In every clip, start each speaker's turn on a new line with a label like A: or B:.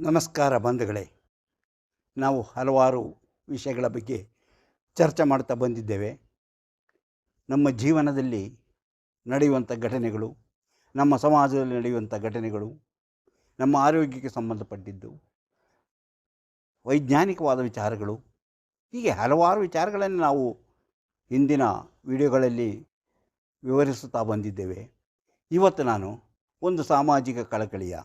A: ನಮಸ್ಕಾರ ಬಂಧುಗಳೇ. ನಾವು ಹಲವಾರು ವಿಷಯಗಳ ಬಗ್ಗೆ ಚರ್ಚೆ ಮಾಡ್ತಾ ಬಂದಿದ್ದೇವೆ. ನಮ್ಮ ಜೀವನದಲ್ಲಿ ನಡೆಯುವಂಥ ಘಟನೆಗಳು, ನಮ್ಮ ಸಮಾಜದಲ್ಲಿ ನಡೆಯುವಂಥ ಘಟನೆಗಳು, ನಮ್ಮ ಆರೋಗ್ಯಕ್ಕೆ ಸಂಬಂಧಪಟ್ಟಿದ್ದು, ವೈಜ್ಞಾನಿಕವಾದ ವಿಚಾರಗಳು, ಹೀಗೆ ಹಲವಾರು ವಿಚಾರಗಳನ್ನು ನಾವು ಹಿಂದಿನ ವಿಡಿಯೋಗಳಲ್ಲಿ ವಿವರಿಸುತ್ತಾ ಬಂದಿದ್ದೇವೆ. ಇವತ್ತು ನಾನು ಒಂದು ಸಾಮಾಜಿಕ ಕಳಕಳಿಯ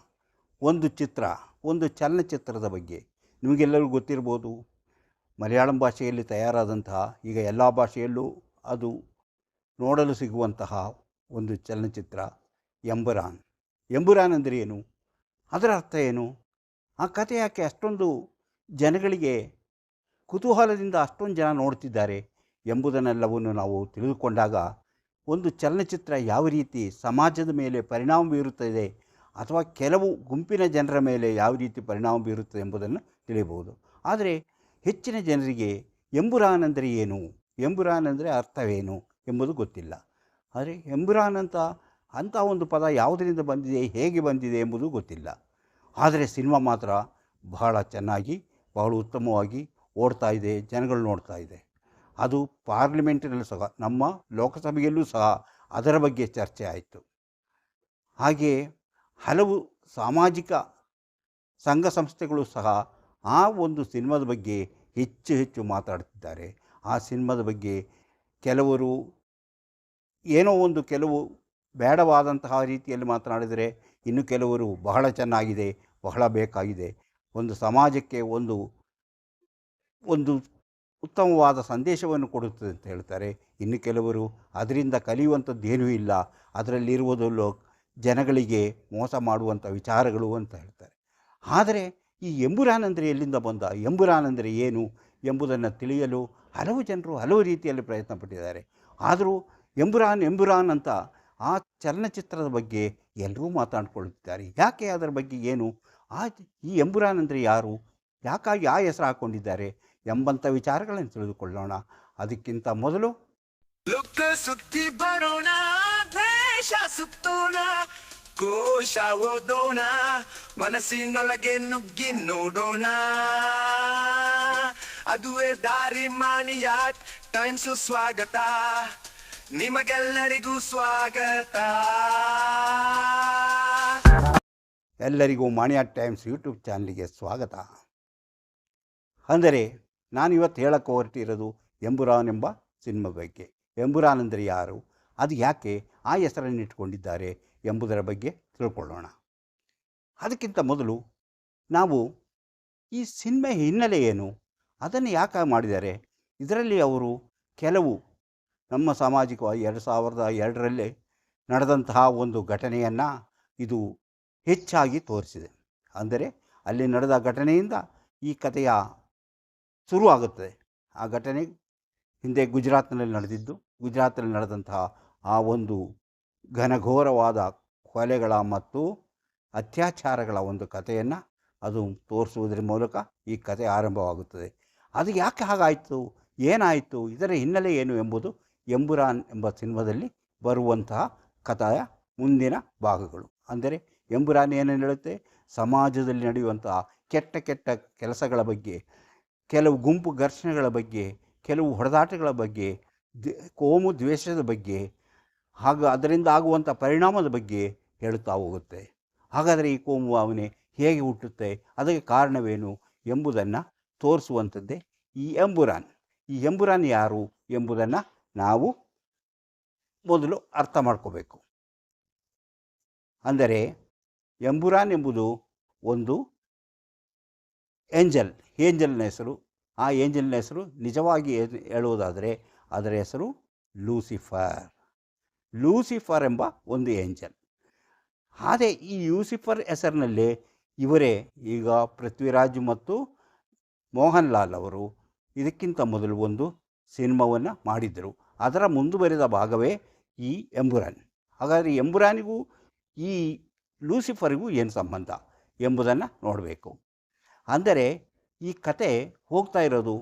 A: ಒಂದು ಚಿತ್ರ ಒಂದು ಚಲನಚಿತ್ರದ ಬಗ್ಗೆ. ನಿಮಗೆಲ್ಲರಿಗೂ ಗೊತ್ತಿರ್ಬೋದು. ಮಲಯಾಳಂ ಭಾಷೆಯಲ್ಲಿ ತಯಾರಾದಂತಹ, ಈಗ ಎಲ್ಲ ಭಾಷೆಯಲ್ಲೂ ಅದು ನೋಡಲು ಸಿಗುವಂತಹ ಒಂದು ಚಲನಚಿತ್ರ, ಎಂಬುರಾನ್. ಎಂಬುರಾನ್ ಅಂದರೆ ಏನು? ಅದರ ಅರ್ಥ ಏನು? ಆ ಕಥೆ ಯಾಕೆ ಅಷ್ಟೊಂದು ಜನಗಳಿಗೆ ಕುತೂಹಲದಿಂದ ಅಷ್ಟೊಂದು ಜನ ನೋಡ್ತಿದ್ದಾರೆ ಎಂಬುದನ್ನೆಲ್ಲವನ್ನು ನಾವು ತಿಳಿದುಕೊಂಡಾಗ ಒಂದು ಚಲನಚಿತ್ರ ಯಾವ ರೀತಿ ಸಮಾಜದ ಮೇಲೆ ಪರಿಣಾಮ ಬೀರುತ್ತದೆ ಅಥವಾ ಕೆಲವು ಗುಂಪಿನ ಜನರ ಮೇಲೆ ಯಾವ ರೀತಿ ಪರಿಣಾಮ ಬೀರುತ್ತದೆ ಎಂಬುದನ್ನು ತಿಳಿಯಬಹುದು. ಆದರೆ ಹೆಚ್ಚಿನ ಜನರಿಗೆ ಎಂಬುರಾನ್ ಅಂದರೆ ಏನು? ಎಂಬುರಾನ್ ಅಂದರೆ ಅರ್ಥವೇನು ಎಂಬುದು ಗೊತ್ತಿಲ್ಲ. ಆದರೆ ಎಂಬುರಾನ್ ಅಂತ ಅಂಥ ಒಂದು ಪದ ಯಾವುದರಿಂದ ಬಂದಿದೆ, ಹೇಗೆ ಬಂದಿದೆ ಎಂಬುದು ಗೊತ್ತಿಲ್ಲ. ಆದರೆ ಸಿನಿಮಾ ಮಾತ್ರ ಬಹಳ ಚೆನ್ನಾಗಿ, ಬಹಳ ಉತ್ತಮವಾಗಿ ಓಡ್ತಾ ಇದೆ, ಜನಗಳು ನೋಡ್ತಾ ಇದೆ. ಅದು ಪಾರ್ಲಿಮೆಂಟಿನಲ್ಲೂ ಸಹ, ನಮ್ಮ ಲೋಕಸಭೆಯಲ್ಲೂ ಸಹ ಅದರ ಬಗ್ಗೆ ಚರ್ಚೆ ಆಯಿತು. ಹಾಗೆಯೇ ಹಲವು ಸಾಮಾಜಿಕ ಸಂಘ ಸಂಸ್ಥೆಗಳು ಸಹ ಆ ಒಂದು ಸಿನಿಮಾದ ಬಗ್ಗೆ ಹೆಚ್ಚು ಹೆಚ್ಚು ಮಾತಾಡ್ತಿದ್ದಾರೆ ಆ ಸಿನಿಮಾದ ಬಗ್ಗೆ ಕೆಲವರು ಏನೋ ಒಂದು ಕೆಲವು ಬೇಡವಾದಂತಹ ರೀತಿಯಲ್ಲಿ ಮಾತನಾಡಿದರೆ ಇನ್ನು ಕೆಲವರು ಬಹಳ ಚೆನ್ನಾಗಿದೆ, ಬಹಳ ಬೇಕಾಗಿದೆ. ಒಂದು ಸಮಾಜಕ್ಕೆ ಒಂದು ಒಂದು ಉತ್ತಮವಾದ ಸಂದೇಶವನ್ನು ಕೊಡುತ್ತದೆ ಅಂತ ಹೇಳ್ತಾರೆ. ಇನ್ನು ಕೆಲವರು ಅದರಿಂದ ಕಲಿಯುವಂಥದ್ದು ಏನೂ ಇಲ್ಲ. ಅದರಲ್ಲಿರುವುದು ಲೋ ಜನಗಳಿಗೆ ಮೋಸ ಮಾಡುವಂಥ ವಿಚಾರಗಳು ಅಂತ ಹೇಳ್ತಾರೆ. ಆದರೆ ಈ ಎಂಬುರಾನ್ ಅಂದರೆ ಎಲ್ಲಿಂದ ಬಂದ ಎಂಬುರಾನ್ ಅಂದರೆ ಏನು ಎಂಬುದನ್ನು ತಿಳಿಯಲು ಹಲವು ಜನರು ಹಲವು ರೀತಿಯಲ್ಲಿ ಪ್ರಯತ್ನ ಪಟ್ಟಿದ್ದಾರೆ. ಆದರೂ ಎಂಬುರಾನ್ ಎಂಬುರಾನ್ ಅಂತ ಆ ಚಲನಚಿತ್ರದ ಬಗ್ಗೆ ಎಲ್ಲರೂ ಮಾತಾಡ್ಕೊಳ್ಳುತ್ತಿದ್ದಾರೆ. ಯಾಕೆ ಅದರ ಬಗ್ಗೆ ಏನು? ಆ ಈ ಎಂಬುರಾನ್ ಅಂದರೆ ಯಾರು? ಯಾಕಾಗಿ ಆ ಹೆಸರು ಹಾಕ್ಕೊಂಡಿದ್ದಾರೆ ಎಂಬಂಥ ವಿಚಾರಗಳನ್ನು ತಿಳಿದುಕೊಳ್ಳೋಣ. ಅದಕ್ಕಿಂತ ಮೊದಲು
B: ಸುತ್ತಿ ಬರೋಣ. ದ್ವೇಷ ಸುತ್ತೋಣ ಕೋಶ ಓದೋಣ, ಮನಸ್ಸಿನೊಳಗೆ ನುಗ್ಗಿ ನೋಡೋಣ. ಅದುವೇ ದಾರಿ ಮಾನಿಯ ಟೈಮ್ಸ್ ಸ್ವಾಗತ, ನಿಮಗೆಲ್ಲರಿಗೂ ಸ್ವಾಗತ.
A: ಎಲ್ಲರಿಗೂ ಮಾಣಿಯಾ ಟೈಮ್ಸ್ ಯೂಟ್ಯೂಬ್ ಚಾನಲ್ಗೆ ಸ್ವಾಗತ. ಅಂದರೆ ನಾನು ಇವತ್ತು ಹೇಳಕ್ಕೆ ಹೊರಟಿರೋದು ಎಂಬುರಾನ್ ಎಂಬ ಸಿನಿಮಾ ಬಗ್ಗೆ. ಎಂಬುರಾನ್ ಅಂದರೆ ಯಾರು? ಅದು ಯಾಕೆ? ಆ ಹೆಸರನ್ನು ಇಟ್ಕೊಂಡಿದ್ದಾರೆ ಎಂಬುದರ ಬಗ್ಗೆ ತಿಳ್ಕೊಳ್ಳೋಣ. ಅದಕ್ಕಿಂತ ಮೊದಲು ನಾವು ಈ ಸಿನಿಮೆ ಹಿನ್ನೆಲೆ ಏನು, ಅದನ್ನು ಯಾಕೆ ಮಾಡಿದ್ದಾರೆ? ಇದರಲ್ಲಿ ಅವರು ಕೆಲವು ನಮ್ಮ ಸಾಮಾಜಿಕವಾಗಿ ಎರಡು ಸಾವಿರದ ಎರಡರಲ್ಲಿ ನಡೆದಂತಹ ಒಂದು ಘಟನೆಯನ್ನು ಇದು ಹೆಚ್ಚಾಗಿ ತೋರಿಸಿದೆ. ಅಂದರೆ ಅಲ್ಲಿ ನಡೆದ ಘಟನೆಯಿಂದ ಈ ಕಥೆಯ ಶುರುವಾಗುತ್ತದೆ. ಆ ಘಟನೆ ಹಿಂದೆ ಗುಜರಾತ್ನಲ್ಲಿ ನಡೆದಿದ್ದು, ಗುಜರಾತ್ನಲ್ಲಿ ನಡೆದಂತಹ ಆ ಒಂದು ಘನಘೋರವಾದ ಕೊಲೆಗಳ ಮತ್ತು ಅತ್ಯಾಚಾರಗಳ ಒಂದು ಕಥೆಯನ್ನು ಅದು ತೋರಿಸುವುದರ ಮೂಲಕ ಈ ಕಥೆ ಆರಂಭವಾಗುತ್ತದೆ. ಅದು ಯಾಕೆ ಹಾಗಾಯಿತು? ಏನಾಯಿತು? ಇದರ ಹಿನ್ನೆಲೆ ಏನು ಎಂಬುದು ಎಂಬುರಾನ್ ಎಂಬ ಸಿನಿಮಾದಲ್ಲಿ ಬರುವಂತಹ ಕಥೆಯ ಮುಂದಿನ ಭಾಗಗಳು. ಅಂದರೆ ಎಂಬುರಾನ್ ಏನೇನು ಹೇಳುತ್ತೆ? ಸಮಾಜದಲ್ಲಿ ನಡೆಯುವಂತಹ ಕೆಟ್ಟ ಕೆಟ್ಟ ಕೆಲಸಗಳ ಬಗ್ಗೆ, ಕೆಲವು ಗುಂಪು ಘರ್ಷಣೆಗಳ ಬಗ್ಗೆ, ಕೆಲವು ಹೊಡೆದಾಟಗಳ ಬಗ್ಗೆ ಕೋಮು ದ್ವೇಷದ ಬಗ್ಗೆ ಹಾಗೂ ಅದರಿಂದ ಆಗುವಂಥ ಪರಿಣಾಮದ ಬಗ್ಗೆ ಹೇಳುತ್ತಾ ಹೋಗುತ್ತೆ. ಹಾಗಾದರೆ ಈ ಕೋಮು ಭಾವನೆ ಹೇಗೆ ಹುಟ್ಟುತ್ತೆ? ಅದಕ್ಕೆ ಕಾರಣವೇನು ಎಂಬುದನ್ನು ತೋರಿಸುವಂಥದ್ದೇ ಈ ಎಂಬುರಾನ್. ಈ ಎಂಬುರಾನ್ ಯಾರು ಎಂಬುದನ್ನು ನಾವು ಮೊದಲು ಅರ್ಥ ಮಾಡ್ಕೋಬೇಕು. ಅಂದರೆ ಎಂಬುರಾನ್ ಎಂಬುದು ಒಂದು ಏಂಜಲ್, ಏಂಜಲ್ನ ಹೆಸರು. ಆ ಏಂಜಲ್ನ ಹೆಸರು ನಿಜವಾಗಿ ಹೇಳುವುದಾದರೆ ಅದರ ಹೆಸರು ಲೂಸಿಫರ್. ಲೂಸಿಫರ್ ಎಂಬ ಒಂದು ಏಂಜಲ್. ಆದರೆ ಈ ಲೂಸಿಫರ್ ಹೆಸರಿನಲ್ಲಿ ಇವರೇ ಈಗ ಪೃಥ್ವಿರಾಜ್ ಮತ್ತು ಮೋಹನ್ ಲಾಲ್ ಅವರು ಇದಕ್ಕಿಂತ ಮೊದಲು ಒಂದು ಸಿನಿಮಾವನ್ನು ಮಾಡಿದ್ದರು. ಅದರ ಮುಂದುವರೆದ ಭಾಗವೇ ಈ ಎಂಬುರಾನ್ ಹಾಗಾದರೆ ಎಂಬುರಾನಿಗೂ ಈ ಲೂಸಿಫರಿಗೂ ಏನು ಸಂಬಂಧ ಎಂಬುದನ್ನು ನೋಡಬೇಕು. ಅಂದರೆ ಈ ಕತೆ ಹೋಗ್ತಾ ಇರೋದು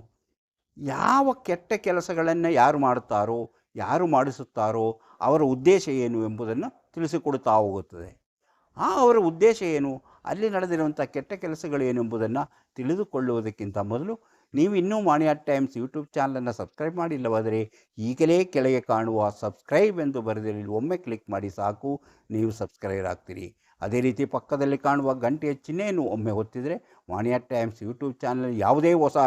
A: ಯಾವ ಕೆಟ್ಟ ಕೆಲಸಗಳನ್ನು ಯಾರು ಮಾಡುತ್ತಾರೋ ಯಾರು ಮಾಡಿಸುತ್ತಾರೋ ಅವರ ಉದ್ದೇಶ ಏನು ಎಂಬುದನ್ನು ತಿಳಿಸಿಕೊಡುತ್ತಾ ಹೋಗುತ್ತದೆ. ಆ ಅವರ ಉದ್ದೇಶ ಏನು, ಅಲ್ಲಿ ನಡೆದಿರುವಂಥ ಕೆಟ್ಟ ಕೆಲಸಗಳು ಏನೆಂಬುದನ್ನು ತಿಳಿದುಕೊಳ್ಳುವುದಕ್ಕಿಂತ ಮೊದಲು ನೀವು ಇನ್ನೂ ಮಾಣಿಯಾ ಟೈಮ್ಸ್ ಯೂಟ್ಯೂಬ್ ಚಾನಲನ್ನು ಸಬ್ಸ್ಕ್ರೈಬ್ ಮಾಡಿಲ್ಲವಾದರೆ ಈಗಲೇ ಕೆಳಗೆ ಕಾಣುವ ಸಬ್ಸ್ಕ್ರೈಬ್ ಎಂದು ಬರೆದಿರಲಿ ಒಮ್ಮೆ ಕ್ಲಿಕ್ ಮಾಡಿ ಸಾಕು, ನೀವು ಸಬ್ಸ್ಕ್ರೈಬರ್ ಆಗ್ತೀರಿ. ಅದೇ ರೀತಿ ಪಕ್ಕದಲ್ಲಿ ಕಾಣುವ ಗಂಟೆಯ ಚಿಹ್ನೆಯನ್ನು ಒಮ್ಮೆ ಒತ್ತಿದರೆ ಮಾಣಿಯಾ ಟೈಮ್ಸ್ ಯೂಟ್ಯೂಬ್ ಚಾನಲ್ ಯಾವುದೇ ಹೊಸ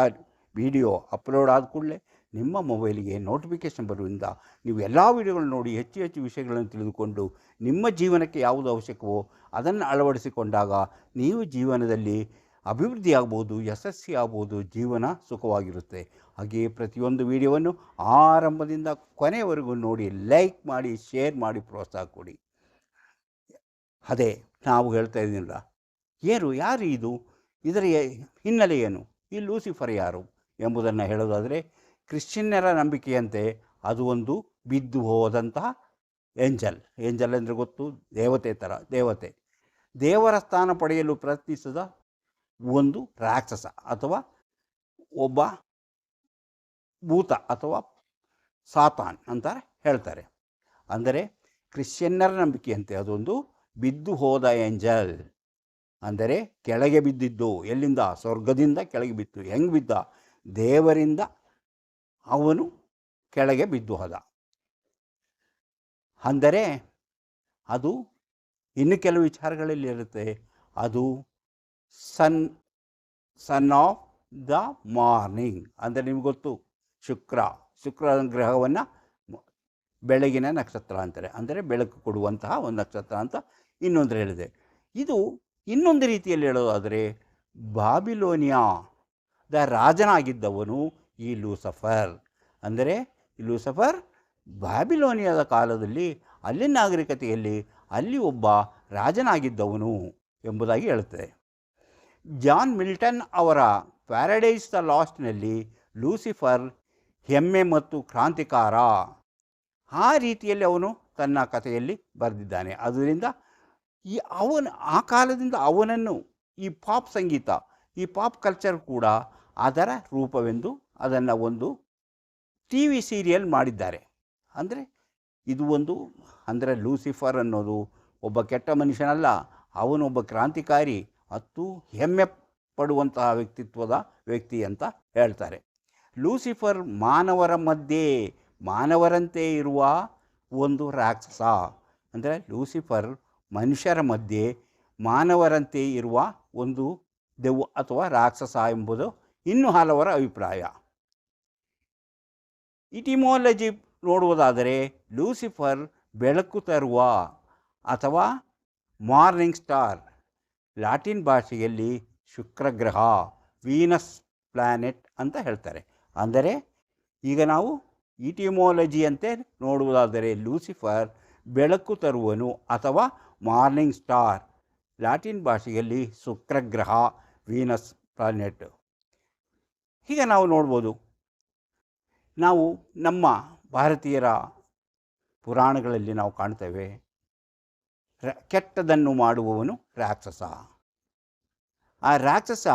A: ವಿಡಿಯೋ ಅಪ್ಲೋಡ್ ಆದ ಕೂಡಲೇ ನಿಮ್ಮ ಮೊಬೈಲಿಗೆ ನೋಟಿಫಿಕೇಷನ್ ಬರುವುದರಿಂದ ನೀವು ಎಲ್ಲ ವಿಡಿಯೋಗಳನ್ನು ನೋಡಿ ಹೆಚ್ಚು ಹೆಚ್ಚು ವಿಷಯಗಳನ್ನು ತಿಳಿದುಕೊಂಡು ನಿಮ್ಮ ಜೀವನಕ್ಕೆ ಯಾವುದು ಅವಶ್ಯಕವೋ ಅದನ್ನು ಅಳವಡಿಸಿಕೊಂಡಾಗ ನೀವು ಜೀವನದಲ್ಲಿ ಅಭಿವೃದ್ಧಿ ಆಗ್ಬೋದು, ಯಶಸ್ವಿ ಆಗ್ಬೋದು, ಜೀವನ ಸುಖವಾಗಿರುತ್ತೆ. ಹಾಗೆಯೇ ಪ್ರತಿಯೊಂದು ವಿಡಿಯೋವನ್ನು ಆರಂಭದಿಂದ ಕೊನೆಯವರೆಗೂ ನೋಡಿ, ಲೈಕ್ ಮಾಡಿ, ಶೇರ್ ಮಾಡಿ, ಪ್ರೋತ್ಸಾಹ ಕೊಡಿ. ಅದೇ ನಾವು ಹೇಳ್ತಾ ಇದ್ದೀನಲ್ಲ ಏನು ಯಾರು ಇದು? ಇದರ ಹಿನ್ನೆಲೆ ಏನು? ಈ ಲೂಸಿಫರ್ ಯಾರು ಎಂಬುದನ್ನು ಹೇಳೋದಾದರೆ ಕ್ರಿಶ್ಚಿಯನ್ನರ ನಂಬಿಕೆಯಂತೆ ಅದು ಒಂದು ಬಿದ್ದು ಹೋದಂತಹ ಏಂಜಲ್. ಏಂಜಲ್ ಅಂದರೆ ಗೊತ್ತು? ದೇವತೆ ಥರ ದೇವತೆ. ದೇವರ ಸ್ಥಾನ ಪಡೆಯಲು ಪ್ರಯತ್ನಿಸಿದ ಒಂದು ರಾಕ್ಷಸ ಅಥವಾ ಒಬ್ಬ ಭೂತ ಅಥವಾ ಸಾತಾನ್ ಅಂತ ಹೇಳ್ತಾರೆ. ಅಂದರೆ ಕ್ರಿಶ್ಚಿಯನ್ನರ ನಂಬಿಕೆಯಂತೆ ಅದೊಂದು ಬಿದ್ದು ಹೋದ ಏಂಜಲ್. ಅಂದರೆ ಕೆಳಗೆ ಬಿದ್ದಿದ್ದು, ಎಲ್ಲಿಂದ? ಸ್ವರ್ಗದಿಂದ ಕೆಳಗೆ ಬಿತ್ತು. ಹೆಂಗೆ ಬಿದ್ದ ದೇವರಿಂದ ಅವನು ಕೆಳಗೆ ಬಿದ್ದು ಹೋದ. ಅಂದರೆ ಅದು ಇನ್ನು ಕೆಲವು ವಿಚಾರಗಳಲ್ಲಿ ಇರುತ್ತೆ. ಅದು sun sun of the morning. ಅಂದರೆ ನಿಮ್ಗೆ ಗೊತ್ತು, ಶುಕ್ರ ಶುಕ್ರ ಗ್ರಹವನ್ನು ಬೆಳಗಿನ ನಕ್ಷತ್ರ ಅಂತಾರೆ. ಅಂದರೆ ಬೆಳಕು ಕೊಡುವಂತಹ ಒಂದು ನಕ್ಷತ್ರ ಅಂತ ಇನ್ನೊಂದು ಹೇಳಿದೆ. ಇದು ಇನ್ನೊಂದು ರೀತಿಯಲ್ಲಿ ಹೇಳೋದಾದರೆ ದ ರಾಜನಾಗಿದ್ದವನು ಈ ಲೂಸಫರ್. ಅಂದರೆ ಲೂಸಫರ್ ಬ್ಯಾಬಿಲೋನಿಯಾದ ಕಾಲದಲ್ಲಿ ಅಲ್ಲಿ ನಾಗರಿಕತೆಯಲ್ಲಿ ಅಲ್ಲಿ ಒಬ್ಬ ರಾಜನಾಗಿದ್ದವನು ಎಂಬುದಾಗಿ ಹೇಳುತ್ತದೆ. ಜಾನ್ ಮಿಲ್ಟನ್ ಅವರ ಪ್ಯಾರಡೈಸ್ ದ ಲಾಸ್ಟ್ನಲ್ಲಿ ಲೂಸಿಫರ್ ಹೆಮ್ಮೆ ಮತ್ತು ಕ್ರಾಂತಿಕಾರ. ಆ ರೀತಿಯಲ್ಲಿ ಅವನು ತನ್ನ ಕಥೆಯಲ್ಲಿ ಬರೆದಿದ್ದಾನೆ. ಅದರಿಂದ ಈ ಅವನ, ಆ ಕಾಲದಿಂದ ಅವನನ್ನು ಈ ಪಾಪ್ ಸಂಗೀತ, ಈ ಪಾಪ್ ಕಲ್ಚರ್ ಕೂಡ ಅದರ ರೂಪವೆಂದು ಅದನ್ನು ಒಂದು ಟಿ ವಿ ಸೀರಿಯಲ್ ಮಾಡಿದ್ದಾರೆ. ಅಂದರೆ ಇದು ಒಂದು, ಅಂದರೆ ಲೂಸಿಫರ್ ಅನ್ನೋದು ಒಬ್ಬ ಕೆಟ್ಟ ಮನುಷ್ಯನಲ್ಲ ಅವನೊಬ್ಬ ಕ್ರಾಂತಿಕಾರಿ ಹತ್ತು ಹೆಮ್ಮೆ ಪಡುವಂತಹ ವ್ಯಕ್ತಿತ್ವದ ವ್ಯಕ್ತಿ ಅಂತ ಹೇಳ್ತಾರೆ. ಲೂಸಿಫರ್ ಮಾನವರ ಮಧ್ಯೆ, ಮಾನವರಂತೆ ಇರುವ ಒಂದು ರಾಕ್ಷಸ. ಅಂದರೆ ಲೂಸಿಫರ್ ಮನುಷ್ಯರ ಮಧ್ಯೆ, ಮಾನವರಂತೆ ಇರುವ ಒಂದು ದೆವ್ವ ಅಥವಾ ರಾಕ್ಷಸ ಎಂಬುದು ಇನ್ನೂ ಹಲವರ ಅಭಿಪ್ರಾಯ. ಇಟಿಮೋಲಜಿ ನೋಡುವುದಾದರೆ ಲೂಸಿಫರ್ ಬೆಳಕು ತರುವ ಅಥವಾ ಮಾರ್ನಿಂಗ್ ಸ್ಟಾರ್. ಲ್ಯಾಟಿನ್ ಭಾಷೆಯಲ್ಲಿ ಶುಕ್ರಗ್ರಹ, ವೀನಸ್ ಪ್ಲ್ಯಾನೆಟ್ ಅಂತ ಹೇಳ್ತಾರೆ. ಅಂದರೆ ಈಗ ನಾವು ಇಟಿಮೋಲಜಿಯಂತೆ ನೋಡುವುದಾದರೆ ಲೂಸಿಫರ್ ಬೆಳಕು ತರುವನು ಅಥವಾ ಮಾರ್ನಿಂಗ್ ಸ್ಟಾರ್. ಲ್ಯಾಟಿನ್ ಭಾಷೆಯಲ್ಲಿ ಶುಕ್ರಗ್ರಹ, ವೀನಸ್ ಪ್ಲಾನೆಟ್. ಹೀಗೆ ನಾವು ನೋಡ್ಬೋದು ನಾವು ನಮ್ಮ ಭಾರತೀಯರ ಪುರಾಣಗಳಲ್ಲಿ ನಾವು ಕಾಣ್ತೇವೆ. ಕೆಟ್ಟದನ್ನು ಮಾಡುವವನು ರಾಕ್ಷಸ. ಆ ರಾಕ್ಷಸ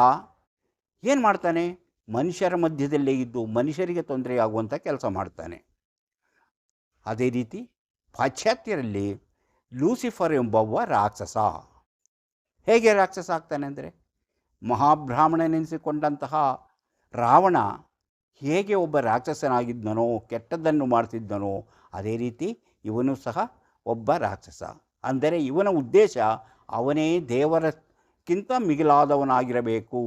A: ಏನು ಮಾಡ್ತಾನೆ? ಮನುಷ್ಯರ ಮಧ್ಯದಲ್ಲೇ ಇದ್ದು ಮನುಷ್ಯರಿಗೆ ತೊಂದರೆಯಾಗುವಂಥ ಕೆಲಸ ಮಾಡ್ತಾನೆ. ಅದೇ ರೀತಿ ಪಾಶ್ಚಾತ್ಯರಲ್ಲಿ ಲೂಸಿಫರ್ ಎಂಬವ ರಾಕ್ಷಸ. ಹೇಗೆ ರಾಕ್ಷಸ ಆಗ್ತಾನೆ ಅಂದರೆ ಮಹಾಬ್ರಾಹ್ಮಣನೆನಿಸಿಕೊಂಡಂತಹ ರಾವಣ ಹೇಗೆ ಒಬ್ಬ ರಾಕ್ಷಸನಾಗಿದ್ದನೋ, ಕೆಟ್ಟದ್ದನ್ನು ಮಾಡ್ತಿದ್ದನೋ, ಅದೇ ರೀತಿ ಇವನು ಸಹ ಒಬ್ಬ ರಾಕ್ಷಸ. ಅಂದರೆ ಇವನ ಉದ್ದೇಶ ಅವನೇ ದೇವರಕ್ಕಿಂತ ಮಿಗಿಲಾದವನಾಗಿರಬೇಕು.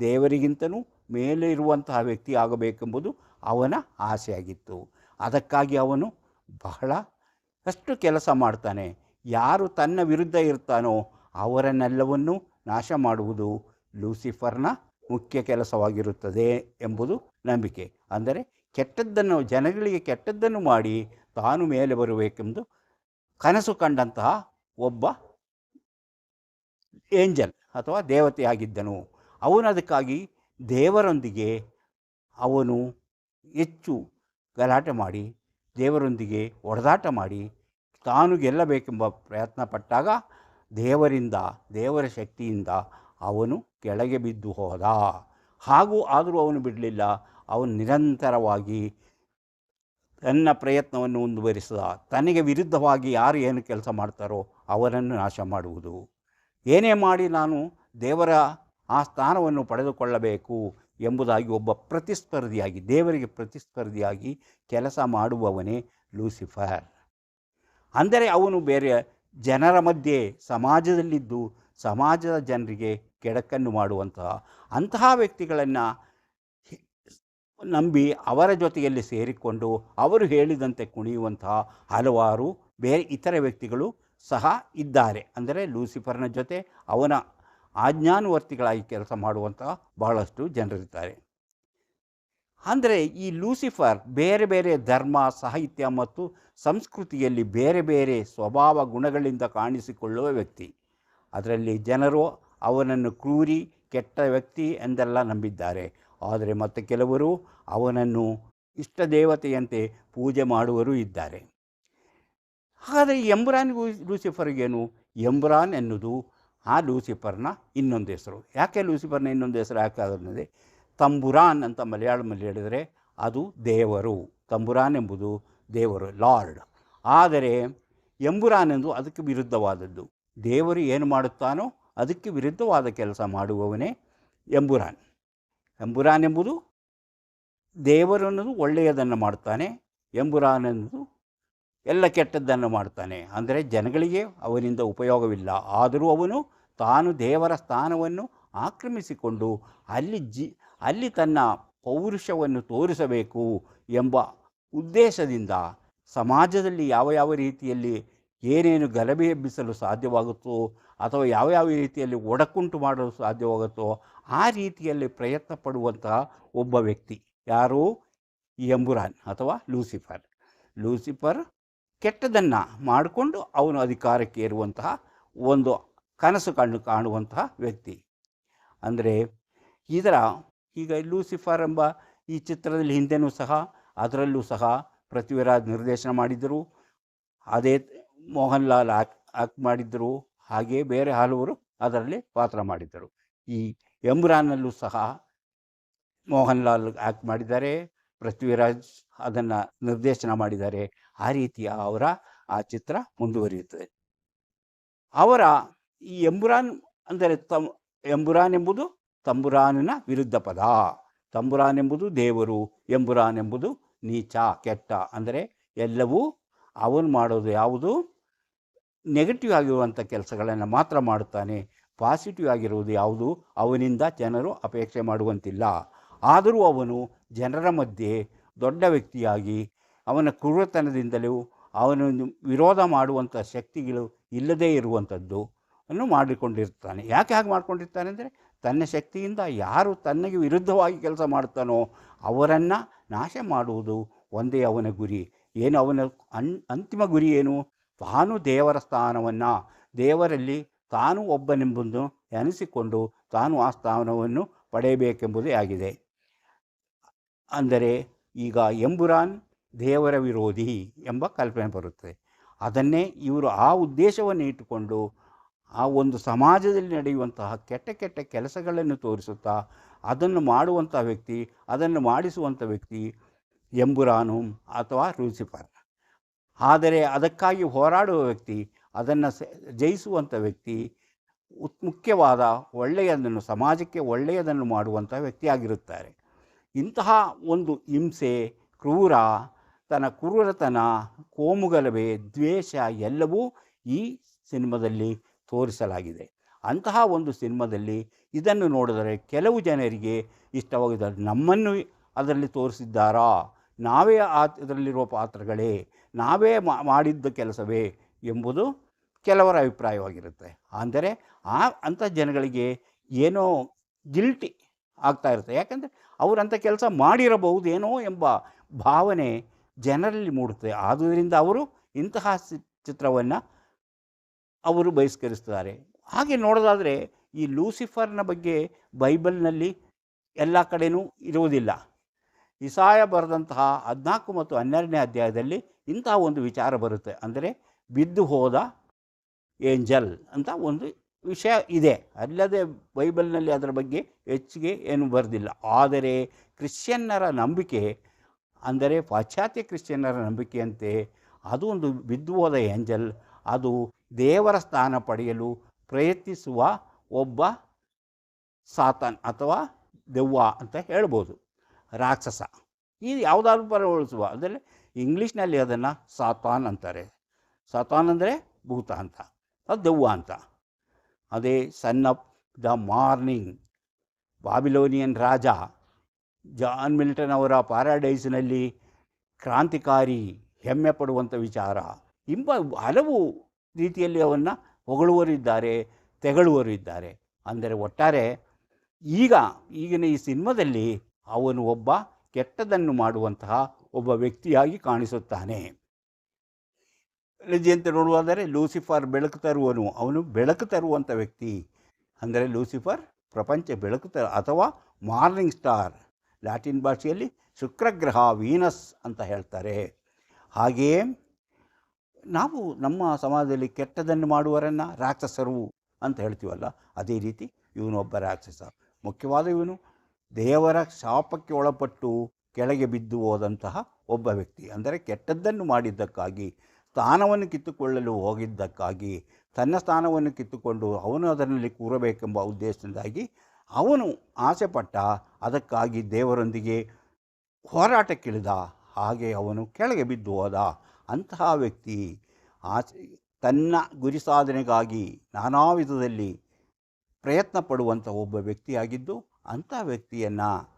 A: ದೇವರಿಗಿಂತಲೂ ಮೇಲೆ ಇರುವಂತಹ ವ್ಯಕ್ತಿ ಆಗಬೇಕೆಂಬುದು ಅವನ ಆಸೆಯಾಗಿತ್ತು. ಅದಕ್ಕಾಗಿ ಅವನು ಬಹಳ ಅಷ್ಟು ಕೆಲಸ ಮಾಡ್ತಾನೆ. ಯಾರು ತನ್ನ ವಿರುದ್ಧ ಇರ್ತಾನೋ ಅವರನ್ನೆಲ್ಲವನ್ನೂ ನಾಶ ಮಾಡುವುದು ಲೂಸಿಫರ್ನ ಮುಖ್ಯ ಕೆಲಸವಾಗಿರುತ್ತದೆ ಎಂಬುದು ನಂಬಿಕೆ. ಅಂದರೆ ಕೆಟ್ಟದ್ದನ್ನು, ಜನಗಳಿಗೆ ಕೆಟ್ಟದ್ದನ್ನು ಮಾಡಿ ತಾನು ಮೇಲೆ ಬರಬೇಕೆಂದು ಕನಸು ಕಂಡಂತಹ ಒಬ್ಬ ಏಂಜಲ್ ಅಥವಾ ದೇವತೆಯಾಗಿದ್ದನು. ಅವನು ಅದಕ್ಕಾಗಿ ದೇವರೊಂದಿಗೆ ಅವನು ಹೆಚ್ಚು ಗಲಾಟೆ ಮಾಡಿ, ದೇವರೊಂದಿಗೆ ಹೊಡೆದಾಟ ಮಾಡಿ, ತಾನು ಗೆಲ್ಲಬೇಕೆಂಬ ಪ್ರಯತ್ನ ಪಟ್ಟಾಗ ದೇವರಿಂದ, ದೇವರ ಶಕ್ತಿಯಿಂದ ಅವನು ಕೆಳಗೆ ಬಿದ್ದು ಹೋದ. ಹಾಗೂ ಆದರೂ ಅವನು ಬಿಡಲಿಲ್ಲ. ಅವನು ನಿರಂತರವಾಗಿ ತನ್ನ ಪ್ರಯತ್ನವನ್ನು ಮುಂದುವರಿಸಿದ. ತನಗೆ ವಿರುದ್ಧವಾಗಿ ಯಾರು ಏನು ಕೆಲಸ ಮಾಡ್ತಾರೋ ಅವರನ್ನು ನಾಶ ಮಾಡುವುದು. ಏನೇ ಮಾಡಿ ನಾನು ದೇವರ ಆ ಸ್ಥಾನವನ್ನು ಪಡೆದುಕೊಳ್ಳಬೇಕು ಎಂಬುದಾಗಿ ಒಬ್ಬ ಪ್ರತಿಸ್ಪರ್ಧಿಯಾಗಿ, ದೇವರಿಗೆ ಪ್ರತಿಸ್ಪರ್ಧಿಯಾಗಿ ಕೆಲಸ ಮಾಡುವವನೇ ಲೂಸಿಫರ್. ಅಂದರೆ ಅವನು ಬೇರೆ ಜನರ ಮಧ್ಯೆ ಸಮಾಜದಲ್ಲಿದ್ದು, ಸಮಾಜದ ಜನರಿಗೆ ಕೆಡಕನ್ನು ಮಾಡುವಂತಹ ಅಂತಹ ವ್ಯಕ್ತಿಗಳನ್ನು ನಂಬಿ ಅವರ ಜೊತೆಯಲ್ಲಿ ಸೇರಿಕೊಂಡು ಅವರು ಹೇಳಿದಂತೆ ಕುಣಿಯುವಂತಹ ಹಲವಾರು ಬೇರೆ ಇತರ ವ್ಯಕ್ತಿಗಳು ಸಹ ಇದ್ದಾರೆ. ಅಂದರೆ ಲೂಸಿಫರ್ನ ಜೊತೆ ಅವನ ಆಜ್ಞಾನುವರ್ತಿಗಳಾಗಿ ಕೆಲಸ ಮಾಡುವಂತಹ ಬಹಳಷ್ಟು ಜನರಿದ್ದಾರೆ. ಅಂದರೆ ಈ ಲೂಸಿಫರ್ ಬೇರೆ ಬೇರೆ ಧರ್ಮ, ಸಾಹಿತ್ಯ ಮತ್ತು ಸಂಸ್ಕೃತಿಯಲ್ಲಿ ಬೇರೆ ಬೇರೆ ಸ್ವಭಾವ ಗುಣಗಳಿಂದ ಕಾಣಿಸಿಕೊಳ್ಳುವ ವ್ಯಕ್ತಿ. ಅದರಲ್ಲಿ ಜನರು ಅವನನ್ನು ಕ್ರೂರಿ, ಕೆಟ್ಟ ವ್ಯಕ್ತಿ ಎಂದೆಲ್ಲ ನಂಬಿದ್ದಾರೆ. ಆದರೆ ಮತ್ತೆ ಕೆಲವರು ಅವನನ್ನು ಇಷ್ಟ ದೇವತೆಯಂತೆ ಪೂಜೆ ಮಾಡುವರೂ ಇದ್ದಾರೆ. ಹಾಗಾದರೆ ಎಂಬ್ರಾನ್ಗೂ ಲೂಸಿಫರ್ಗೇನು? ಎಂಬ್ರಾನ್ ಎನ್ನುವುದು ಆ ಲೂಸಿಫರ್ನ ಇನ್ನೊಂದು ಹೆಸರು. ಯಾಕೆ ಲೂಸಿಫರ್ನ ಇನ್ನೊಂದು ಹೆಸರು? ಯಾಕಾದ್ರೆ ತಂಬುರಾನ್ ಅಂತ ಮಲಯಾಳಮಲ್ಲಿ ಹೇಳಿದರೆ ಅದು ದೇವರು. ತಂಬುರಾನ್ ಎಂಬುದು ದೇವರು, ಲಾರ್ಡ್. ಆದರೆ ಎಂಬುರಾನ್ ಎಂದು ಅದಕ್ಕೆ ವಿರುದ್ಧವಾದದ್ದು. ದೇವರು ಏನು ಮಾಡುತ್ತಾನೋ ಅದಕ್ಕೆ ವಿರುದ್ಧವಾದ ಕೆಲಸ ಮಾಡುವವನೇ ಎಂಬುರಾನ್. ಎಂಬುರಾನ್ ಎಂಬುದು ದೇವರನ್ನು ಒಳ್ಳೆಯದನ್ನು ಮಾಡ್ತಾನೆ, ಎಂಬುರಾನ್ ಎಂಬುದು ಎಲ್ಲ ಕೆಟ್ಟದ್ದನ್ನು ಮಾಡ್ತಾನೆ. ಅಂದರೆ ಜನಗಳಿಗೆ ಅವನಿಂದ ಉಪಯೋಗವಿಲ್ಲ. ಆದರೂ ಅವನು ತಾನು ದೇವರ ಸ್ಥಾನವನ್ನು ಆಕ್ರಮಿಸಿಕೊಂಡು ಅಲ್ಲಿ ಜಿ, ಅಲ್ಲಿ ತನ್ನ ಪೌರುಷವನ್ನು ತೋರಿಸಬೇಕು ಎಂಬ ಉದ್ದೇಶದಿಂದ ಸಮಾಜದಲ್ಲಿ ಯಾವ ಯಾವ ರೀತಿಯಲ್ಲಿ ಏನೇನು ಗಲಭೆ ಎಬ್ಬಿಸಲು ಸಾಧ್ಯವಾಗುತ್ತೋ ಅಥವಾ ಯಾವ ಯಾವ ರೀತಿಯಲ್ಲಿ ಒಡಕುಂಟು ಮಾಡಲು ಸಾಧ್ಯವಾಗುತ್ತೋ ಆ ರೀತಿಯಲ್ಲಿ ಪ್ರಯತ್ನ ಪಡುವಂತಹ ಒಬ್ಬ ವ್ಯಕ್ತಿ ಯಾರು? ಎಂಬುರಾನ್ ಅಥವಾ ಲೂಸಿಫರ್. ಲೂಸಿಫರ್ ಕೆಟ್ಟದನ್ನು ಮಾಡಿಕೊಂಡು ಅವನು ಅಧಿಕಾರಕ್ಕೆ ಏರುವಂತಹ ಒಂದು ಕನಸು ಕಣ್ಣು ಕಾಣುವಂತಹ ವ್ಯಕ್ತಿ. ಅಂದರೆ ಇದರ ಈಗ ಲೂಸಿಫರ್ ಎಂಬ ಈ ಚಿತ್ರದಲ್ಲಿ ಹಿಂದೆನೂ ಸಹ, ಅದರಲ್ಲೂ ಸಹ ಪೃಥ್ವಿರಾಜ್ ನಿರ್ದೇಶನ ಮಾಡಿದ್ದರು. ಅದೇ ಮೋಹನ್ ಲಾಲ್ ಆಕ್ ಆಕ್ಟ್ ಮಾಡಿದ್ದರು ಹಾಗೆಯೇ ಬೇರೆ ಹಲವರು ಅದರಲ್ಲಿ ಪಾತ್ರ ಮಾಡಿದ್ದರು. ಈ ಎಮ್ರಾನಲ್ಲೂ ಸಹ ಮೋಹನ್ ಲಾಲ್ ಆ್ಯಕ್ಟ್ ಮಾಡಿದ್ದಾರೆ, ಪೃಥ್ವಿರಾಜ್ ಅದನ್ನು ನಿರ್ದೇಶನ ಮಾಡಿದ್ದಾರೆ. ಆ ರೀತಿಯ ಅವರ, ಆ ಚಿತ್ರ ಮುಂದುವರಿಯುತ್ತದೆ. ಅವರ ಈ ಎಂಬುರಾನ್ ಅಂದರೆ ತಮ್ ಎಂಬುರಾನ್ ಎಂಬುದು ತಂಬುರಾನಿನ ವಿರುದ್ಧ ಪದ. ತಂಬುರಾನ್ ಎಂಬುದು ದೇವರು ಎಂಬುರಾನ್ ಎಂಬುದು ನೀಚ, ಕೆಟ್ಟ, ಅಂದರೆ ಎಲ್ಲವೂ ಅವನು ಮಾಡೋದು ಯಾವುದು? ನೆಗೆಟಿವ್ ಆಗಿರುವಂಥ ಕೆಲಸಗಳನ್ನು ಮಾತ್ರ ಮಾಡುತ್ತಾನೆ. ಪಾಸಿಟಿವ್ ಆಗಿರುವುದು ಯಾವುದು? ಅವನಿಂದ ಜನರು ಅಪೇಕ್ಷೆ ಮಾಡುವಂತಿಲ್ಲ. ಆದರೂ ಅವನು ಜನರ ಮಧ್ಯೆ ದೊಡ್ಡ ವ್ಯಕ್ತಿಯಾಗಿ ಅವನ ಕ್ರೂರತನದಿಂದಲೂ ಅವನು ವಿರೋಧ ಮಾಡುವಂಥ ಶಕ್ತಿಗಳು ಇಲ್ಲದೇ ಇರುವಂಥದ್ದು ಅನ್ನು ಮಾಡಿಕೊಂಡಿರ್ತಾನೆ. ಯಾಕೆ ಹಾಗೆ ಮಾಡಿಕೊಂಡಿರ್ತಾನೆ ಅಂದರೆ ತನ್ನ ಶಕ್ತಿಯಿಂದ ಯಾರು ತನ್ನಗೆ ವಿರುದ್ಧವಾಗಿ ಕೆಲಸ ಮಾಡ್ತಾನೋ ಅವರನ್ನು ನಾಶ ಮಾಡುವುದು ಒಂದೇ ಅವನ ಗುರಿ. ಏನು ಅವನ ಅನ್, ಅಂತಿಮ ಗುರಿ ಏನು? ತಾನು ದೇವರ ಸ್ಥಾನವನ್ನು, ದೇವರಲ್ಲಿ ತಾನು ಒಬ್ಬನೆಂಬುದನ್ನು ಎನಿಸಿಕೊಂಡು ತಾನು ಆ ಸ್ಥಾನವನ್ನು ಪಡೆಯಬೇಕೆಂಬುದೇ ಆಗಿದೆ. ಅಂದರೆ ಈಗ ಎಂಬುರಾನ್ ದೇವರ ವಿರೋಧಿ ಎಂಬ ಕಲ್ಪನೆ ಬರುತ್ತದೆ ಅದನ್ನೇ ಇವರು ಆ ಉದ್ದೇಶವನ್ನು ಇಟ್ಟುಕೊಂಡು ಆ ಒಂದು ಸಮಾಜದಲ್ಲಿ ನಡೆಯುವಂತಹ ಕೆಟ್ಟ ಕೆಟ್ಟ ಕೆಲಸಗಳನ್ನು ತೋರಿಸುತ್ತಾ ಅದನ್ನು ಮಾಡುವಂಥ ವ್ಯಕ್ತಿ, ಅದನ್ನು ಮಾಡಿಸುವಂಥ ವ್ಯಕ್ತಿ ಎಂಬುರಾನು ಅಥವಾ ಲೂಸಿಫರ್. ಆದರೆ ಅದಕ್ಕಾಗಿ ಹೋರಾಡುವ ವ್ಯಕ್ತಿ, ಅದನ್ನು ಜಯಿಸುವಂಥ ವ್ಯಕ್ತಿ, ಉತ್, ಮುಖ್ಯವಾದ ಒಳ್ಳೆಯದನ್ನು, ಸಮಾಜಕ್ಕೆ ಒಳ್ಳೆಯದನ್ನು ಮಾಡುವಂಥ ವ್ಯಕ್ತಿಯಾಗಿರುತ್ತಾರೆ. ಇಂತಹ ಒಂದು ಹಿಂಸೆ, ಕ್ರೂರ, ತನ್ನ ಕ್ರೂರತನ, ಕೋಮುಗಲಭೆ, ದ್ವೇಷ ಎಲ್ಲವೂ ಈ ಸಿನಿಮಾದಲ್ಲಿ ತೋರಿಸಲಾಗಿದೆ. ಅಂತಹ ಒಂದು ಸಿನಿಮಾದಲ್ಲಿ ಇದನ್ನು ನೋಡಿದರೆ ಕೆಲವು ಜನರಿಗೆ ಇಷ್ಟವಾಗಿದೆ ನಮ್ಮನ್ನು ಅದರಲ್ಲಿ ತೋರಿಸಿದ್ದಾರಾ? ನಾವೇ ಆ ಇದರಲ್ಲಿರುವ ಪಾತ್ರಗಳೇ, ನಾವೇ ಮಾಡಿದ್ದ ಕೆಲಸವೇ ಎಂಬುದು ಕೆಲವರ ಅಭಿಪ್ರಾಯವಾಗಿರುತ್ತೆ. ಅಂದರೆ ಆ ಅಂಥ ಜನಗಳಿಗೆ ಏನೋ ಗಿಲ್ಟಿ ಆಗ್ತಾ ಇರುತ್ತೆ. ಯಾಕಂದರೆ ಅವರಂಥ ಕೆಲಸ ಮಾಡಿರಬಹುದೇನೋ ಎಂಬ ಭಾವನೆ ಜನರಲ್ಲಿ ಮೂಡುತ್ತೆ. ಆದುದರಿಂದ ಅವರು ಇಂತಹ ಚಿತ್ರವನ್ನು ಅವರು ಬಹಿಷ್ಕರಿಸ್ತಾರೆ. ಹಾಗೆ ನೋಡೋದಾದರೆ ಈ ಲೂಸಿಫರ್ನ ಬಗ್ಗೆ ಬೈಬಲ್ನಲ್ಲಿ ಎಲ್ಲ ಕಡೆಯೂ ಇರುವುದಿಲ್ಲ. ಇಸಾಯ ಬರೆದಂತಹ ಹದಿನಾಲ್ಕು ಮತ್ತು ಹನ್ನೆರಡನೇ ಅಧ್ಯಾಯದಲ್ಲಿ ಇಂತಹ ಒಂದು ವಿಚಾರ ಬರುತ್ತೆ. ಅಂದರೆ ಬಿದ್ದು ಹೋದ ಏಂಜಲ್ ಅಂತ ಒಂದು ವಿಷಯ ಇದೆ. ಅಲ್ಲದೆ ಬೈಬಲ್ನಲ್ಲಿ ಅದರ ಬಗ್ಗೆ ಹೆಚ್ಚಿಗೆ ಏನು ಬರೆದಿಲ್ಲ. ಆದರೆ ಕ್ರಿಶ್ಚಿಯನ್ನರ ನಂಬಿಕೆ, ಅಂದರೆ ಪಾಶ್ಚಾತ್ಯ ಕ್ರಿಶ್ಚಿಯನ್ನರ ನಂಬಿಕೆಯಂತೆ ಅದು ಒಂದು ಬಿದ್ದು ಹೋದ ಏಂಜಲ್, ಅದು ದೇವರ ಸ್ಥಾನ ಪಡೆಯಲು ಪ್ರಯತ್ನಿಸುವ ಒಬ್ಬ ಸಾತನ್ ಅಥವಾ ದೆವ್ವ ಅಂತ ಹೇಳ್ಬೋದು. ರಾಕ್ಷಸ. ಇದು ಯಾವುದಾದ್ರೂ ಪರವಳಿಸುವ ಅಂದರೆ ಇಂಗ್ಲೀಷ್ನಲ್ಲಿ ಅದನ್ನು ಸಾತಾನ್ ಅಂತಾರೆ. ಸಾತಾನ್ ಅಂದರೆ ಭೂತ ಅಂತ. ಅದು ದೆವ್ವ ಅಂತ. ಅದೇ sun of the morning. Babylonian Raja, John Milton ಅವರ ಪ್ಯಾರಾಡೈಸ್ನಲ್ಲಿ ಕ್ರಾಂತಿಕಾರಿ, ಹೆಮ್ಮೆ ಪಡುವಂಥ ವಿಚಾರ. ಇಂಬ ಹಲವು ರೀತಿಯಲ್ಲಿ ಅವನ್ನು ಹೊಗಳುವರು ಇದ್ದಾರೆ ತೆಗಳುವರು ಇದ್ದಾರೆ ಅಂದರೆ ಒಟ್ಟಾರೆ ಈಗ ಈಗಿನ ಈ ಸಿನಿಮಾದಲ್ಲಿ ಅವನು ಒಬ್ಬ ಕೆಟ್ಟದನ್ನು ಮಾಡುವಂತಹ ಒಬ್ಬ ವ್ಯಕ್ತಿಯಾಗಿ ಕಾಣಿಸುತ್ತಾನೆ. ಅಂತ ನೋಡುವುದಾದರೆ ಲೂಸಿಫರ್ ಬೆಳಕು ತರುವನು. ಅವನು ಬೆಳಕು ತರುವಂಥ ವ್ಯಕ್ತಿ. ಅಂದರೆ ಲೂಸಿಫರ್ ಪ್ರಪಂಚ ಬೆಳಕು ತರ ಅಥವಾ ಮಾರ್ನಿಂಗ್ ಸ್ಟಾರ್. ಲ್ಯಾಟಿನ್ ಭಾಷೆಯಲ್ಲಿ ಶುಕ್ರಗ್ರಹ, ವೀನಸ್ ಅಂತ ಹೇಳ್ತಾರೆ. ಹಾಗೆಯೇ ನಾವು ನಮ್ಮ ಸಮಾಜದಲ್ಲಿ ಕೆಟ್ಟದನ್ನು ಮಾಡುವರನ್ನು ರಾಕ್ಷಸರು ಅಂತ ಹೇಳ್ತೀವಲ್ಲ, ಅದೇ ರೀತಿ ಇವನು ಒಬ್ಬ ರಾಕ್ಷಸ. ಮುಖ್ಯವಾದ ಇವನು ದೇವರ ಶಾಪಕ್ಕೆ ಒಳಪಟ್ಟು ಕೆಳಗೆ ಬಿದ್ದು ಹೋದಂತಹ ಒಬ್ಬ ವ್ಯಕ್ತಿ. ಅಂದರೆ ಕೆಟ್ಟದ್ದನ್ನು ಮಾಡಿದ್ದಕ್ಕಾಗಿ, ಸ್ಥಾನವನ್ನು ಕಿತ್ತುಕೊಳ್ಳಲು ಹೋಗಿದ್ದಕ್ಕಾಗಿ, ತನ್ನ ಸ್ಥಾನವನ್ನು ಕಿತ್ತುಕೊಂಡು ಅವನು ಅದರಲ್ಲಿ ಕೂರಬೇಕೆಂಬ ಉದ್ದೇಶದಿಂದಾಗಿ ಅವನು ಆಸೆಪಟ್ಟ ಅದಕ್ಕಾಗಿ ದೇವರೊಂದಿಗೆ ಹೋರಾಟಕ್ಕಿಳಿದ. ಹಾಗೆ ಅವನು ಕೆಳಗೆ ಬಿದ್ದು ಹೋದ. ಅಂತಹ ವ್ಯಕ್ತಿ ಆಸೆ, ತನ್ನ ಗುರಿ ಸಾಧನೆಗಾಗಿ ನಾನಾ ವಿಧದಲ್ಲಿ ಪ್ರಯತ್ನ ಪಡುವಂಥ ಒಬ್ಬ ವ್ಯಕ್ತಿಯಾಗಿದ್ದು ಅಂಥ ವ್ಯಕ್ತಿಯನ್ನು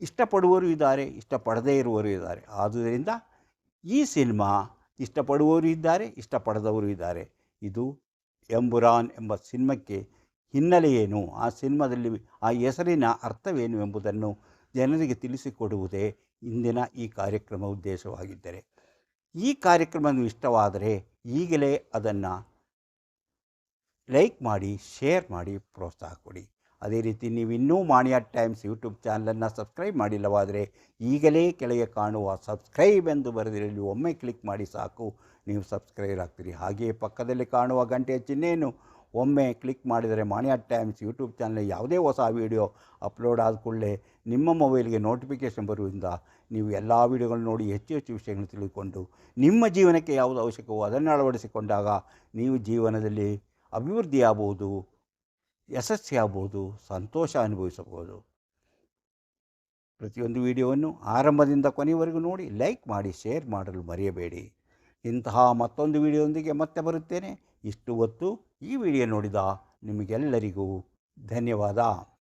A: ಇಷ್ಟಪಡುವರು ಇದ್ದಾರೆ, ಇಷ್ಟಪಡದೇ ಇರುವವರು ಇದ್ದಾರೆ. ಆದುದರಿಂದ ಈ ಸಿನಿಮಾ ಇಷ್ಟಪಡುವವರು ಇದ್ದಾರೆ, ಇಷ್ಟಪಡದವರು ಇದ್ದಾರೆ. ಇದು ಎಂಬುರಾನ್ ಎಂಬ ಸಿನಿಮಾಕ್ಕೆ ಹಿನ್ನೆಲೆ ಏನು? ಆ ಸಿನಿಮಾದಲ್ಲಿ ಆ ಹೆಸರಿನ ಅರ್ಥವೇನು ಎಂಬುದನ್ನು ಜನರಿಗೆ ತಿಳಿಸಿಕೊಡುವುದೇ ಇಂದಿನ ಈ ಕಾರ್ಯಕ್ರಮ ಉದ್ದೇಶವಾಗಿದ್ದರೆ. ಈ ಕಾರ್ಯಕ್ರಮ ಇಷ್ಟವಾದರೆ ಈಗಲೇ ಅದನ್ನು ಲೈಕ್ ಮಾಡಿ, ಶೇರ್ ಮಾಡಿ, ಪ್ರೋತ್ಸಾಹ ಕೊಡಿ. ಅದೇ ರೀತಿ ನೀವು ಇನ್ನೂ ಮಾಣಿಯಾ ಟೈಮ್ಸ್ ಯೂಟ್ಯೂಬ್ ಚಾನಲನ್ನು ಸಬ್ಸ್ಕ್ರೈಬ್ ಮಾಡಿಲ್ಲವಾದರೆ ಈಗಲೇ ಕೆಳಗೆ ಕಾಣುವ ಸಬ್ಸ್ಕ್ರೈಬ್ ಎಂದು ಬರೆದಿರಲಿ, ಒಮ್ಮೆ ಕ್ಲಿಕ್ ಮಾಡಿ ಸಾಕು. ನೀವು ಸಬ್ಸ್ಕ್ರೈಬ್ ಆಗ್ತೀರಿ. ಹಾಗೆಯೇ ಪಕ್ಕದಲ್ಲಿ ಕಾಣುವ ಗಂಟೆಯ ಚಿಹ್ನೆಯನ್ನು ಒಮ್ಮೆ ಕ್ಲಿಕ್ ಮಾಡಿದರೆ ಮಾಣಿಯಾ ಟೈಮ್ಸ್ ಯೂಟ್ಯೂಬ್ ಚಾನಲ್ ಯಾವುದೇ ಹೊಸ ವೀಡಿಯೋ ಅಪ್ಲೋಡ್ ಆದ ಕೂಡಲೇ ನಿಮ್ಮ ಮೊಬೈಲ್ಗೆ ನೋಟಿಫಿಕೇಷನ್ ಬರುವುದರಿಂದ ನೀವು ಎಲ್ಲ ವೀಡಿಯೋಗಳನ್ನು ನೋಡಿ ಹೆಚ್ಚು ಹೆಚ್ಚು ವಿಷಯಗಳನ್ನು ತಿಳಿದುಕೊಂಡು ನಿಮ್ಮ ಜೀವನಕ್ಕೆ ಯಾವುದು ಅವಶ್ಯಕವೋ ಅದನ್ನು ಅಳವಡಿಸಿಕೊಂಡಾಗ ನೀವು ಜೀವನದಲ್ಲಿ ಅಭಿವೃದ್ಧಿಯಾಗಬಹುದು. ಯಶಸ್ವಿಯಾಗಬಹುದು, ಸಂತೋಷ ಅನುಭವಿಸಬಹುದು. ಪ್ರತಿಯೊಂದು ವಿಡಿಯೋವನ್ನು ಆರಂಭದಿಂದ ಕೊನೆಯವರೆಗೂ ನೋಡಿ, ಲೈಕ್ ಮಾಡಿ, ಶೇರ್ ಮಾಡಲು ಮರೆಯಬೇಡಿ. ಇಂತಹ ಮತ್ತೊಂದು ವಿಡಿಯೋದೊಂದಿಗೆ ಮತ್ತೆ ಬರುತ್ತೇನೆ. ಇಷ್ಟು ಹೊತ್ತು ಈ ವಿಡಿಯೋ ನೋಡಿದ ನಿಮಗೆಲ್ಲರಿಗೂ ಧನ್ಯವಾದ.